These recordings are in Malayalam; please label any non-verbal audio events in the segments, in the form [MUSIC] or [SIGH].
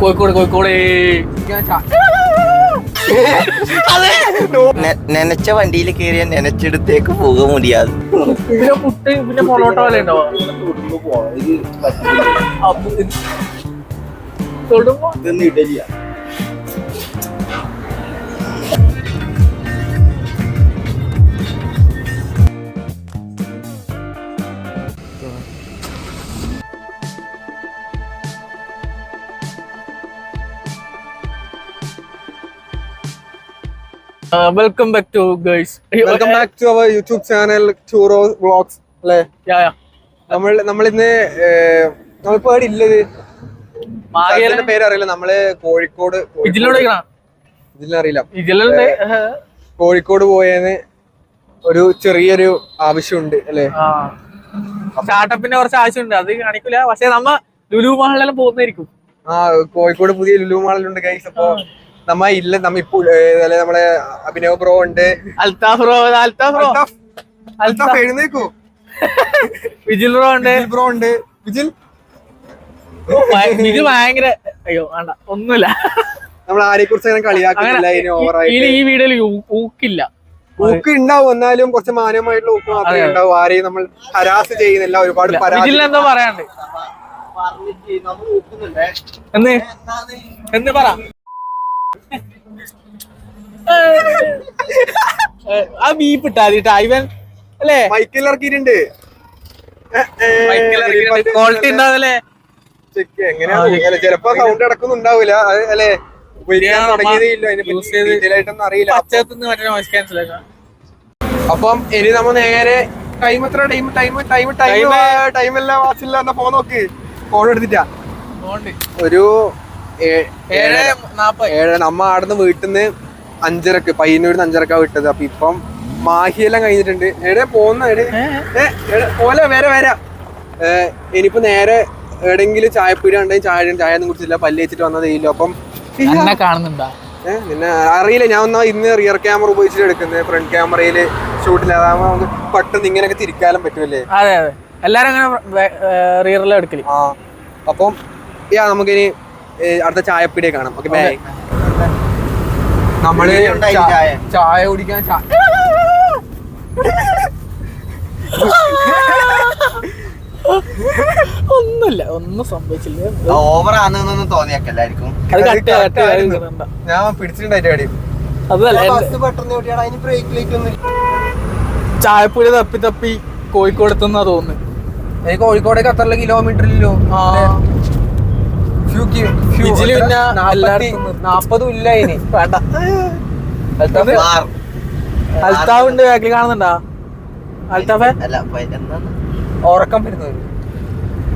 കോഴിക്കോട് കോഴിക്കോട്. നനച്ച വണ്ടിയിൽ കയറിയ നനച്ചെടുത്തേക്ക് പോക മുടിയാതെ പിന്നെ പുട്ട് പിന്നെ പൊറോട്ട പോലെ ഉണ്ടോ? തൊടുമ്പോ ഇതൊന്നും welcome back to girls welcome back to our YouTube channel ടൂറോ vlogs അല്ലേ? നമ്മൾ നമ്മൾ ഇന്ന് നമ്മളിപ്പോ എവിടെ ഇല്ലത്? സ്ഥലത്തിന്റെ പേര് അറിയില്ല നമ്മൾ കോഴിക്കോട് ഇതിലറിയില്ല കോഴിക്കോട് പോയതിന് ഒരു ചെറിയൊരു ആവശ്യമുണ്ട് അല്ലേ? സ്റ്റാർട്ടപ്പിന്റെ കുറച്ച് ആവശ്യമുണ്ട്. അത് കാണിക്കില്ല പക്ഷെ നമ്മ ലുലു മാളിലെല്ലാം പോകുന്നതായിരിക്കും. ആ കോഴിക്കോട് പുതിയ ലുലു മാളിലുണ്ട് ഗൈസ് അപ്പൊ നമ്മ ഇല്ല നമ്മ ഇപ്പൊ നമ്മളെ അഭിനവ് ബ്രോ ഉണ്ട്. Althaf bro Althaf bro. Althaf എഴുന്നേക്കു. വിജിൽ ബ്രോ ഉണ്ട്. ബ്രോ ഉണ്ട്. വിജിൽ? ഇത് ഭയങ്കര അയ്യോ വേണ്ട ഒന്നുമില്ല. നമ്മൾ ആരെ കുറിച്ച് അങ്ങനെ കളിയാക്കുന്നില്ല ഇതിന് ഈ- ഓവറായിട്ട്. ഈ വീഡിയോയിൽ ഊക്കില്ല. ഊക്ക് ഉണ്ടാവും എന്നാലും കുറച്ച് മാന്യമായിട്ടുള്ള ഊക്ക് മാത്രമേ ഉണ്ടാവും. ആരെയും നമ്മൾ ഹരാസ് ചെയ്യുന്നില്ല ഒരുപാട് പരാതി വിജിൽ എന്തോ പറയാണ്ട് എന്ന് എന്ന് പറ? ആ ബീപ്പ് ഇട്ടാ മതി ഇവൻ അല്ലേ? മൈക്കിൽ ഇറക്കിയിട്ടുണ്ട്. ക്വാളിറ്റി ഉണ്ടാവല്ലേ? ചെക്ക് എങ്ങനെയാ ചിലപ്പോ സൗണ്ട് അടക്കുന്നുണ്ടാവില്ല അല്ലേ? അപ്പം ഇനി നമ്മ നേരെ ടൈം എത്ര? Time time time time time എല്ലാം വാച്ചില്ല. എന്നാ ഫോൺ നോക്ക്. ഫോൺ എടുത്തിട്ടാ. ഒരു ഏഴ് നമ്മ ആടുന്ന് വീട്ടിൽ നിന്ന് അഞ്ചരക്ക് പയ്യന്നൂരിന്ന് അഞ്ചരക്കാ വിട്ടത്. അപ്പൊ ഇപ്പം മാഹിയെല്ലാം കഴിഞ്ഞിട്ടുണ്ട്. എവിടെ പോകുന്ന ഓല? പോലെ വരെ. വരാ ഇനിയിപ്പോ നേരെ എവിടെങ്കിലും ചായപ്പീടി ഉണ്ടെങ്കിൽ ചായ ചായ ഒന്നും കുടിച്ചില്ല പല്ല് വെച്ചിട്ട് വന്നതേ ഇല്ല. അപ്പം കാണുന്നുണ്ടാ? പിന്നെ അറിയില്ല. ഞാൻ ഒന്നാ ഇന്ന് റിയർ ക്യാമറ ഉപയോഗിച്ചിട്ട് എടുക്കുന്നത്. ഫ്രണ്ട് ക്യാമറയിൽ ഷൂട്ടിൽ അതാകുമ്പോ നമുക്ക് പെട്ടെന്ന് ഇങ്ങനെയൊക്കെ തിരിക്കാനും പറ്റുമല്ലേ അതെ അതെ. എല്ലാരും അങ്ങനെ റിയറിലും എടുക്കൽ. ആ. അപ്പം യാ നമുക്കിനി അടുത്ത ചായപ്പീടിയെ കാണാം. ഓക്കെ ബൈ നമ്മൾ ചായ. കുടിക്കാൻ ഒന്നല്ല ഒന്നുമില്ല ഒന്നും സംഭവിച്ചില്ല. ഓവർ ആണെന്നൊന്നും തോന്നിയാക്കല്ലായിരിക്കും. ഞാൻ പിടിച്ചിട്ടുണ്ടായിട്ട് ചായപ്പുഴ തപ്പി തപ്പി കോഴിക്കോട് എത്തുന്നാ തോന്നുന്നു. എനിക്ക് കോഴിക്കോടേക്ക് അത്ര കിലോമീറ്ററിലോ ആ. ഇതിൽ പിന്നെ എല്ലായിടത്തും നിർത്തി. നാപ്പതും ഇല്ല ഇനി. വേണ്ട. അൽത്താഫ്? ബാക്കിൽ കാണുന്നുണ്ടാ? അൽത്താഫെ? അല്ല ഉറക്കം വരുന്നത്.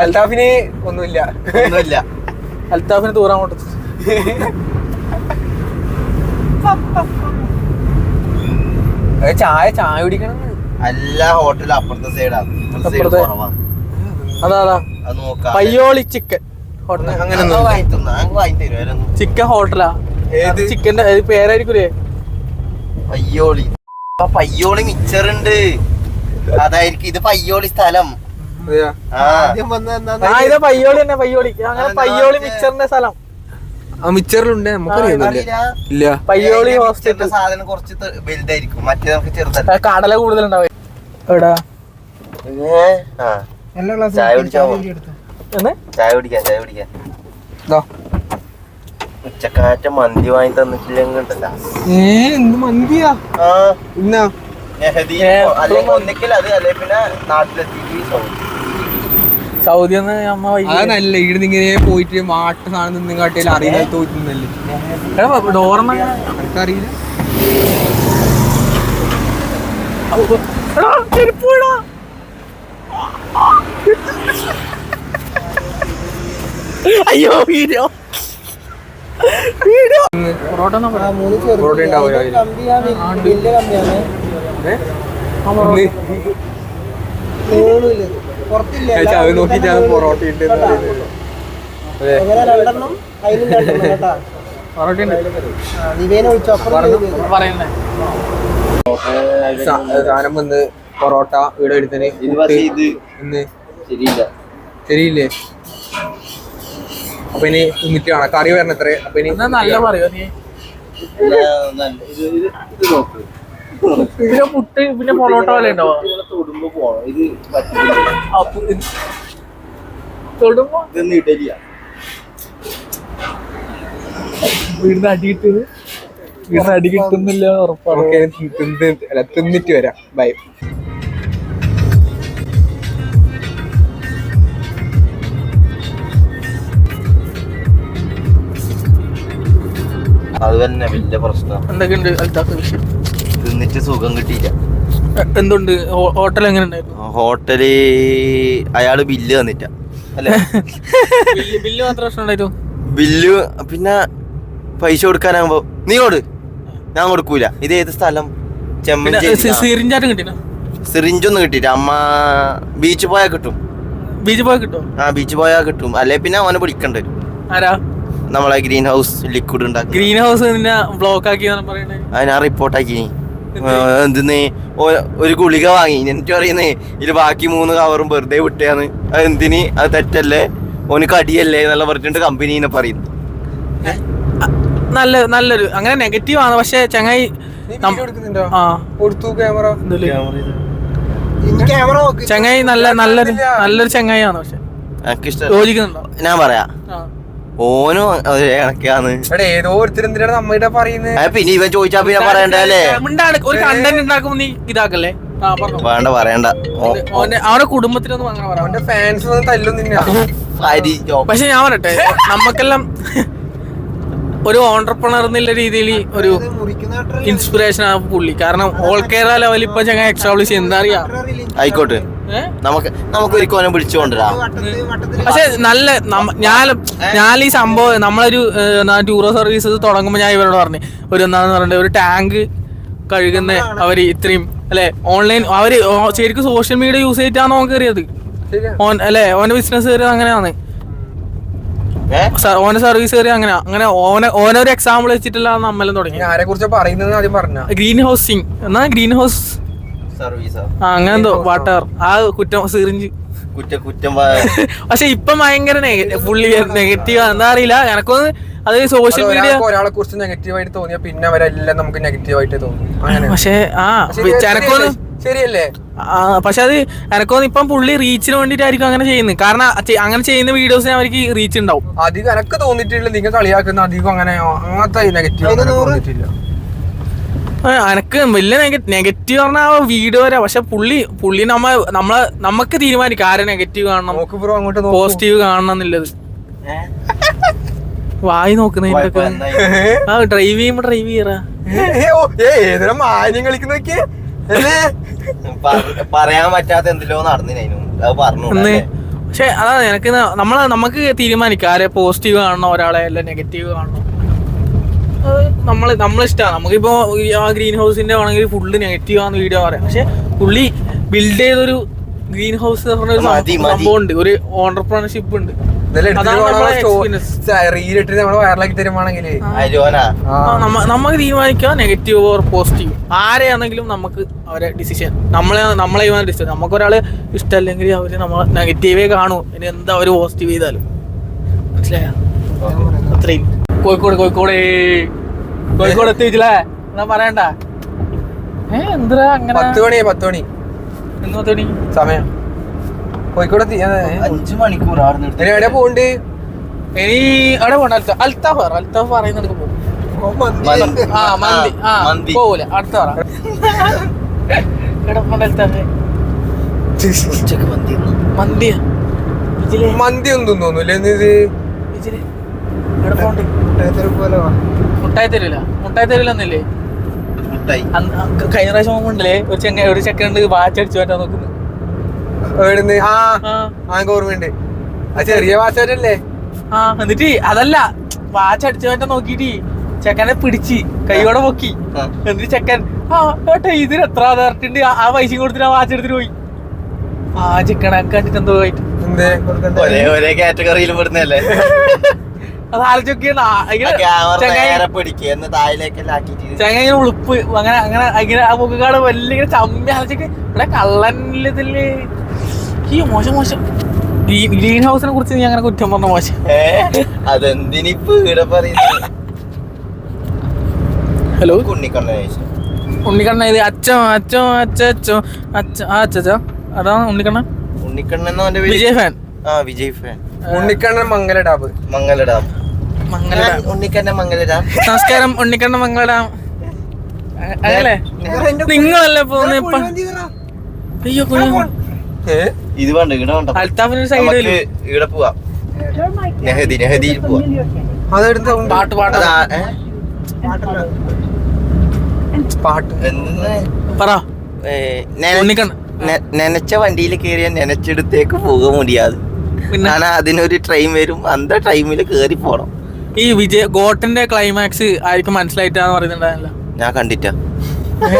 അൽത്താഫിന് ഒന്നുമില്ല. ഒന്നുമില്ല. അൽത്താഫിന് തൂറാൻ അങ്ങോട്ട് അത് ചായ ചായ കുടിക്കണം. എല്ലാ ഹോട്ടലും അപ്പുറത്തെ സൈഡാണ് അത് പയ്യോളി ചിക്കൻ ചിക്കൻ ഹോട്ടലാ? ചിക്കന്റെ പേരായിരിക്കൂലേ? പയ്യോളി. ആ പയ്യോളി മിച്ചറുണ്ട്. അതായിരിക്കും ഇത് പയ്യോളി സ്ഥലം. അതെയാ? ആദ്യം വന്ന ആ ഇത് പയ്യോളി തന്നെ പയ്യോളി. അങ്ങനെ പയ്യോളി സ്ഥലം. ആ മിച്ചറിലുണ്ട്. പയ്യോളി ഹോസ്പിറ്റൽ സാധനം കുറച്ച് ത- വലുതായിരിക്കും. മറ്റേ നമുക്ക് ചെറുതല്ല. കടല കൂടുതലുണ്ടാവും. എവിടാ? ആ. ചായ കുടിച്ചാ ചായ കുടിക്കാൻ ചായ കുടിക്കാൻ. ഉച്ചക്കാറ്റ മന്തി വാങ്ങി തന്നിട്ടില്ലെങ്കിൽ ഉണ്ടല്ലോ ഏ എന്ത് മന്തിയാ? ആ. ഇന്നാ? അല്ലെങ്കിൽ ഒന്നിക്കൽ അത് അല്ലെ പിന്നെ നാട്ടിലെത്തിയിട്ട് സൗദി. നല്ല ഇവിടുന്ന് ഇങ്ങനെ പോയിട്ട് മാട്ട് സാധനം നിന്നും കാട്ടിയാൽ അറിയാൻ തോറ്റുന്നല്ലേ ഡോർമ എനിക്കറിയില്ല. അയ്യോ വീഡിയോ. വീഡിയോ. പൊറോട്ട. പൊറോട്ട ഉണ്ടാവില്ല അത് നോക്കിട്ടാണ് [LAUGHS] പൊറോട്ട ഉണ്ട് എന്ന് പറയുന്നത്. അതെ. പൊറോട്ട ഉണ്ട്. പറയുന്നേ. സാ- സാധനം വന്ന് പൊറോട്ട ഇവിടെ എടുത്തിന് ഇന്ന് ശരിയില്ല. ശരിയില്ലേ? അപ്പൊ ഇനി തിന്നിട്ട് കാണാം. കറി വരണം എത്ര അപ്പൊ ഇനി നല്ല പറയോ നീ. പിന്നെ പുട്ട് പിന്നെ പൊറോട്ട പോലെ ഉണ്ടോ? തൊടുമ്പോ വീടിന് അടി കിട്ടുന്നത് വീടിന് അടി കിട്ടുന്നില്ല ഉറപ്പാണ്. തിന്നിട്ട് വരാം. ബൈ അത് തന്നെ വലിയ പ്രശ്നം. എന്തൊക്കെയുണ്ട് അൽത്താത്ത വിഷയം തിന്നിട്ട് സുഖം കിട്ടിയില്ല. എന്തുണ്ട്? ഹോട്ടൽ എങ്ങനെ ഉണ്ടായിരുന്നു? ഹോട്ടൽ അയാൾ ബില്ല് തന്നിട്ട. അല്ലെ? [LAUGHS] ബില്ല് മാത്രം പ്രശ്നം ബില്ല് പിന്നെ പൈസ കൊടുക്കാനാകുമ്പോ നീ കൊടു. ഞാൻ കൊടുക്കൂല. ഇത് ഏത് സ്ഥലം? ചെമ്മഞ്ചേരി സീറിഞ്ചാറ്റും സിറിഞ്ച് സിറിഞ്ചൊന്നും കിട്ടിയില്ല. അമ്മ ബീച്ച് പോയാൽ കിട്ടും. ബീച്ച് പോയാ കിട്ടും ആ ബീച്ച് പോയാൽ കിട്ടും. അല്ലെ പിന്നെ അവനെ വിളിക്കണ്ട വരും. ആരാ? നമ്മളെ ഗ്രീൻ ഹൗസ് ലിക്വിഡ് ഉണ്ടാക്കി ഗ്രീൻ ഹൗസ് നിന്നെ ബ്ലോക്ക് ആക്കി അതിനാ റിപ്പോർട്ടാക്കി എന്തിന്ന്? ഒരു ഗുളിക വാങ്ങി. എനിക്ക് പറയുന്നേ ഇത് ബാക്കി മൂന്ന് കവറും വെറുതെ വിട്ടയാന്ന് അത് എന്തിന്? അത് തെറ്റല്ലേ? ഓന് കടിയല്ലേ എന്നുള്ള പറഞ്ഞിട്ട് കമ്പനീനെ പറയുന്നു. നല്ല നല്ലൊരു അങ്ങനെ നെഗറ്റീവ് ആണ്. പക്ഷെ ചങ്ങായി ചങ്ങായി നല്ല നല്ലൊരു നല്ലൊരു ചങ്ങായി ആണ് പക്ഷെ യോജിക്കുന്നുണ്ടോ? ഞാൻ പറയാ. ആ. ഓനും ഏതോ നമ്മയുടെ പറയുന്നത് പിന്നെ ഇവൻ ചോദിച്ചാ പിന്നെ പറയണ്ടല്ലേ? ഒരു കണ്ടന്റ് ഉണ്ടാക്കുമ്പോ നീ ഇതാക്കല്ലേ? വേണ്ട പറയണ്ട. അവരുടെ കുടുംബത്തിനൊന്നും അവന്റെ കുടുംബത്തിലൊന്നും അങ്ങനെ പറയാം അവന്റെ ഫാൻസ് തല്ലും പക്ഷെ ഞാൻ പറയട്ടെ നമുക്കെല്ലാം ഒരു ഓണ്ടർപ്രണർ എന്നുള്ള രീതിയിൽ ഒരു ഇൻസ്പിറേഷൻ ആ പുള്ളി. കാരണം ഓൾ കേരള ലെവലിൽ ഇപ്പൊ ഞങ്ങൾ എക്സ്റ്റാബ്ലിഷ് എന്താ അറിയാ? ആയിക്കോട്ടെ. നമുക്ക് നമുക്ക് ഒരു അവനെ വിളിച്ചുകൊണ്ടിരാ പക്ഷെ നല്ല ഞാൻ ഞാൻ ഈ സംഭവം നമ്മളൊരു ടൂറോ സർവീസ് തുടങ്ങുമ്പോൾ ഞാൻ ഇവരോട് പറഞ്ഞു ഒരു എന്താന്ന് പറഞ്ഞിട്ട് ഒരു ടാങ്ക് കഴുകുന്ന അവർ ഇത്രയും അല്ലെ? ഓൺലൈൻ അവർ ശരിക്കും സോഷ്യൽ മീഡിയ യൂസ് ചെയ്തിട്ടാണ് ഓൻ കയറിയത് ശരിയാ. ഓൻ അല്ലെ? ഓന്റെ ബിസിനസ് കയറിയത് അങ്ങനെയാണ്. ഓനെ സർവീസ് കയറി അങ്ങനെ അങ്ങനെ ഓനെ ഓനൊരു എക്സാമ്പിൾ വെച്ചിട്ടില്ല നമ്മളെല്ലാം തുടങ്ങി ആരെ കുറിച്ച് പറയുന്നത് ആദ്യം പറഞ്ഞ? ഗ്രീൻ ഹൗസിംഗ് എന്നാ ഗ്രീൻ ഹൗസ് സർവീസാ ആ അങ്ങനെ എന്തോ വാട്ടർ ആ കുറ്റം സിറിഞ്ച് കുറ്റ പക്ഷെ ഇപ്പൊ ഭയങ്കര ഫുള്ളി നെഗറ്റീവ് എന്താ അറിയില്ല എനക്കൊന്ന് അത് സോഷ്യൽ മീഡിയ ഒരാളെ കുറിച്ച് നെഗറ്റീവ് ആയിട്ട് തോന്നിയാ പിന്നെ അവരെല്ലാം നമുക്ക് നെഗറ്റീവ് ആയിട്ട് തോന്നും. പക്ഷേ ആ ശരിയല്ലേ? എനക്കൊന്ന് ശരിയല്ലേ? ആ, പക്ഷെ അത് എനക്കൊന്ന് ഇപ്പം പുള്ളി റീച്ചിന് വേണ്ടിട്ടായിരിക്കും അങ്ങനെ ചെയ്യുന്നത്. കാരണം അങ്ങനെ ചെയ്യുന്ന വീഡിയോസിന് അവർക്ക് റീച്ച് ഉണ്ടാവും. അധികം എനക്ക് തോന്നിട്ടില്ല നിങ്ങൾ കളിയാക്കുന്ന അധികം അങ്ങനെ അങ്ങനത്തെ നെഗറ്റീവ് തോന്നിയിട്ടില്ല. ആ, എനക്ക് വലിയ നെഗറ്റീവ് പറഞ്ഞാൽ ആ വീഡിയോ വരെ. പക്ഷെ പുള്ളി പുള്ളി നമ്മ നമ്മളെ നമുക്ക് തീരുമാനിക്കും ആരെ നെഗറ്റീവ് കാണണം. നോക്ക് ബ്രോ അങ്ങോട്ട് നോക്കൂ. പോസിറ്റീവ് കാണണം എന്നുള്ളത്? വായി നോക്കുന്നതിന്റെ ആ ഡ്രൈവ് ചെയ്യുമ്പോ ഡ്രൈവ് ചെയ്യറാ. മാന്യം കളിക്കുന്ന നോക്കിയേ അല്ലേ പറ- പറയാൻ പറ്റാത്ത എന്തിലോ നടന്നു അത് പറഞ്ഞു എന്ന് പക്ഷെ അതാണ് എനക്ക് നമ്മളെ നമുക്ക് തീരുമാനിക്കാം ആരെ പോസിറ്റീവ് കാണണം ഒരാളെ അല്ല നെഗറ്റീവ് കാണണം. അത് നമ്മൾ നമ്മളിഷ്ടമാണ് നമുക്കിപ്പോ ഈ ആ ഗ്രീൻ ഹൗസിന്റെ ആണെങ്കിൽ ഫുള്ള് നെഗറ്റീവ് ആണ് വീഡിയോ പറയാം. പക്ഷെ പുള്ളി ബിൽഡ് ചെയ്തൊരു ഗ്രീൻ ഹൗസ് എന്ന് പറഞ്ഞ ഒരു. സംഭവം ഉണ്ട് ഒരു ഓണ്ടർപ്രണർഷിപ്പ് ഉണ്ട്. നമുക്ക് തീരുമാനിക്കാം നെഗറ്റീവ് ഓർ പോസിറ്റീവ് ആരെയാണെങ്കിലും നമുക്ക് അവരെ ഡിസിഷൻ നമ്മളെ നമ്മളെ ഡിസിഷൻ നമുക്ക് ഒരാൾ ഇഷ്ടമല്ലെങ്കിൽ അവർ നമ്മളെ നെഗറ്റീവേ കാണൂ. ഇനി എന്താ അവർ പോസിറ്റീവ് ചെയ്താലും. മനസ്സിലായോ? അത്രയും. കോഴിക്കോട് കോഴിക്കോട്. കോഴിക്കോട് എത്തിയിട്ടില്ലേ? എന്നാ പറയണ്ട. ഏ എന്തിനാ അങ്ങനെ? പത്ത് മണി പത്ത് മണി. എന്ന് തോന്നി സമയം. കോഴിക്കോട്. അഞ്ചു മണിക്കൂർ ആടെ ഇനി എവിടെ പോണ്ട് ഇനി അവിടെ പോണ്ട അൽത്ത അൽത്താഫ് പറ അൽത്താഫ് പറയുന്നിടത്ത് പോകും. ആ മന്തി ആ. പോവൂല അടുത്ത പറ. എവിടെ പോണ്ട അൽത്താഫ്? ഉച്ചയ്ക്ക് മന്തി ഒന്നും തോന്നൂല്ലേ ഇത് ഇതിലെ എവിടെ പോണ്ട് മുട്ടായി തരൂല. മുട്ടായി തരൂല എന്നില്ലേ? മുട്ടായി. അന്ന് അ- കഴിഞ്ഞ പ്രാവശ്യം പോകുമ്പോണ്ടല്ലേ ഒരു ചെങ്ങ ഒരു ചെക്കണ്ട് വാച്ച് അടിച്ചു മാറ്റാൻ നോക്കുന്നു. എവിടുന്ന്? ആ ആ. ആ ഓർമ്മയുണ്ട്. ആ ചെറിയ വാച്ചല്ലേ ആ എന്നിട്ട് അതല്ല വാച്ച് അടിച്ചു മാറ്റാൻ നോക്കിട്ട് ചെക്കനെ പിടിച്ച് കൈയോടെ പൊക്കി. എന്നിട്ട് ചെക്കൻ ആ ഏട്ടാ ഇതിന് എത്ര പറഞ്ഞിട്ടുണ്ട് ആ പൈസ കൊടുത്തിട്ട് ആ വാച്ച് എടുത്തിട്ട് പോയി. ആ ചെക്കനെ കണ്ടിട്ട് എന്തോ ആയിട്ട്. ഒരേ ഒരേ കാറ്റഗറിയിൽ പെടുന്നല്ലേ [LAUGHS] ചെങ്ങനെ ഉളുപ്പ് അങ്ങനെ അങ്ങനെ അങ്ങനെ ആ മുഖക്കാട് വലിയ ഇങ്ങനെ ചമ്മി ആലോചിക്ക് ഇവിടെ കള്ളനില്ലതില്ലേ ഈ മോശം മോശം. ഗ്രീൻ ഹൗസിനെ കുറിച്ച് നീ അങ്ങനെ കുറ്റം പറഞ്ഞ മോശം. ഹലോ? ഉണ്ണിക്കണ്ണ ഇത് അച്ഛോ അച്ഛോ അച്ഛ അച്ഛോ അച്ഛ അതാണ് ഉണ്ണിക്കണ്ണ ഉണ്ണിക്കണ്ണൻ പേര്? വിജയ് ഫാൻ. ആ വിജയ് ഫാൻ. ഉണ്ണിക്കണ്ണൻ മംഗല ഡാബ്. മംഗല മംഗള നമസ്കാരം ഉണ്ണിക്കണ്ണ മംഗളടാം അല്ലേ? നിങ്ങളല്ലേ പോകുന്ന ഇപ്പൊ? അയ്യോ ഇത് വേണ്ട ഇവിടെ വേണ്ട. അൽത്താഫിന് സൈഡ് നമുക്ക് ഇവിടെ പോവാം. നെഹദി നെഹദിയിൽ പോവാം. അതെടുത്ത പാട്ട് പാട്ട്? പറ. നനച്ച വണ്ടിയിൽ കയറിയാൽ നനച്ചെടുത്തേക്ക് പോക മുടിയാതെ. പിന്നെ? അതിനൊരു ട്രെയിൻ വരും. അന്ത ടൈമിൽ കേറി പോണം. ഈ വിജയ ഗോട്ടന്റെ ക്ലൈമാക്സ് ആയിരിക്കും മനസ്സിലായിട്ടാന്ന് പറയുന്നുണ്ടായല്ലോ ഞാൻ കണ്ടിട്ടാ.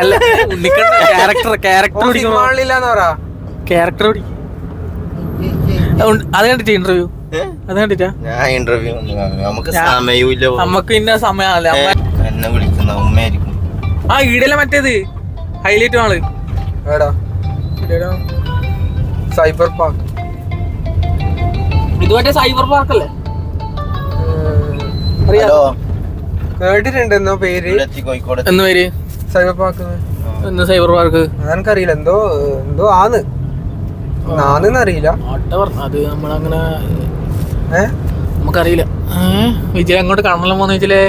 അല്ല ഉണ്ണിക്കണ്ണ ക്യാരക്ടർ ക്യാരക്ടർ ക്യാരക്ടർ അത് കണ്ടിട്ട് ഇന്റർവ്യൂ? അത് കണ്ടിട്ടാ? ഞാൻ ഇന്റർവ്യൂ നമുക്ക് സമയമില്ല നമുക്ക് ഇന്ന സമയമല്ലേ എന്നെ വിളിക്കുന്ന ഉമ്മയായിരിക്കും. ആ ഈടല്ല മറ്റേത്? ഹൈലൈറ്റ് ആൾ. എടാ. സൈബർ പാർക്ക് ഇത് മറ്റേ സൈബർ പാർക്ക് അല്ലേ? ഹലോ. കേട്ടിട്ടുണ്ട് എന്നോ പേര്? കോഴിക്കോട്. എന്ന് പേര്? സൈബർ പാർക്ക് എന്ന് സൈബർ പാർക്ക് അതെനിക്കറിയില്ല. എന്തോ എന്തോ ആന്ന്. നാന്നെന്ന് അറിയില്ല. അത് നമ്മളങ്ങനെ ഏ? നമുക്കറിയില്ല? വിജയ് അങ്ങോട്ട് കണ്ണലം പോന്ന് വെച്ചില്ലേ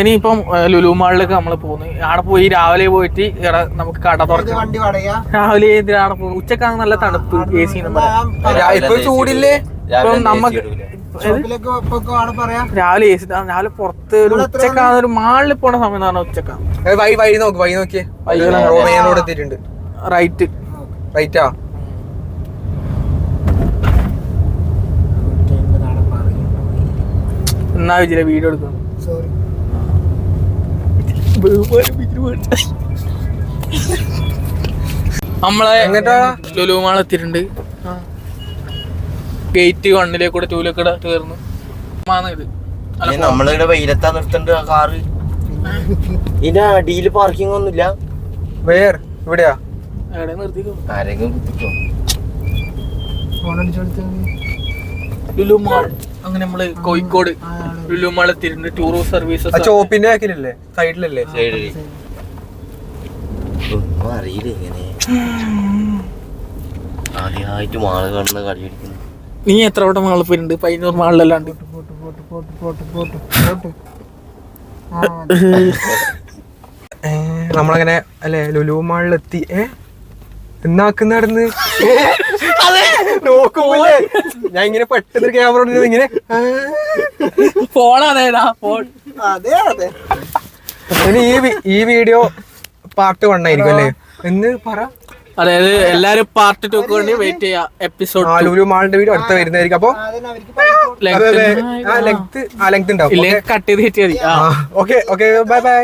ഇനിയിപ്പം ലുലു മാളിലേക്ക് നമ്മൾ പോകുന്നു. ആടെ പോയി രാവിലെ പോയിട്ട് ഇവിടെ നമുക്ക് കട തുറക്കാം. രാവിലെ എന്തിനാ പോകുന്നു പോകും? ഉച്ചക്കാണ് നല്ല തണുപ്പ് എ സി ഇപ്പൊ ചൂടില്ലേ ഇപ്പം നമുക്ക് രാവിലെ എ സി രാവിലെ പുറത്ത് ഒരു ഉച്ചക്കാണ് ഒരു മാളിൽ പോണ സമയം എന്ന് പറഞ്ഞാൽ ഉച്ചക്കാണ്. വഴി വഴി നോക്ക് വഴി നോക്കിയേ. വഴി റൈറ്റ്. റൈറ്റാ? എന്നാ വിജയ വീഡിയോ എടുക്കുന്നു നമ്മളെ ലുലുമാൾ ലുലു മാൾ എത്തിയിട്ടുണ്ട്. ഗേറ്റ് വണ്ണിലേക്ക് കൂടെ ടൂലൊക്കെ തീർന്നു ഇത്. ഇനി നമ്മളിവിടെ വെയിലത്താ നിർത്തണ്ട് ആ കാറ് ഇതിന്റെ അടിയിൽ പാർക്കിംഗ് ഒന്നുമില്ല. വേർ ഇവിടെയാ? ആരെങ്കിലും കുത്തിക്കോ. ലുലു മാൾ അങ്ങനെ നമ്മൾ കോഴിക്കോട് ലുലു മാൾ എത്തിയിട്ടുണ്ട്. ടൂർ സർവീസസ് ചോപ്പിന്റെ ബാക്കിലല്ലേ? സൈഡിലല്ലേ? സൈഡിൽ ഒന്നും അറിയില്ല ഇങ്ങനെ. ആദ്യമായിട്ട് മാൾ കാണുന്ന കളി അടിക്കുന്നു നീ എത്ര വട്ടം മാളിൽ പോയിട്ടുണ്ട്? പയ്യന്നൂർ മാളിലല്ലാണ്ട്. നമ്മളങ്ങനെ അല്ലെ ലുലു മാളിലെത്തി ഏ? എന്നാക്കുന്നാടുന്ന് നോക്കുമ്പോലെ ഞാൻ ഇങ്ങനെ പെട്ടെന്ന് ക്യാമറ ഇങ്ങനെ ഫോൺ ഫോണാണേടാ ഫോൺ. ഇനി ഈ ഈ വീഡിയോ പാർട്ട് വൺ ആയിരിക്കും അല്ലേ? എന്ന് പറ. അതായത് എല്ലാരും പാർട്ട് ടൂക്ക് വേണ്ടി വെയിറ്റ് ചെയ്യാ എപ്പിസോഡ് ആലൂരു മാളിന്റെ വീഡിയോ അടുത്ത വരുന്നതായിരിക്കും. അപ്പൊ അതെ അതെ. ലെങ്ത് ആ ലെങ്ത് ഉണ്ടാവും. കട്ട് ചെയ്ത് ഹിറ്റ് ആ. Okay okay bye bye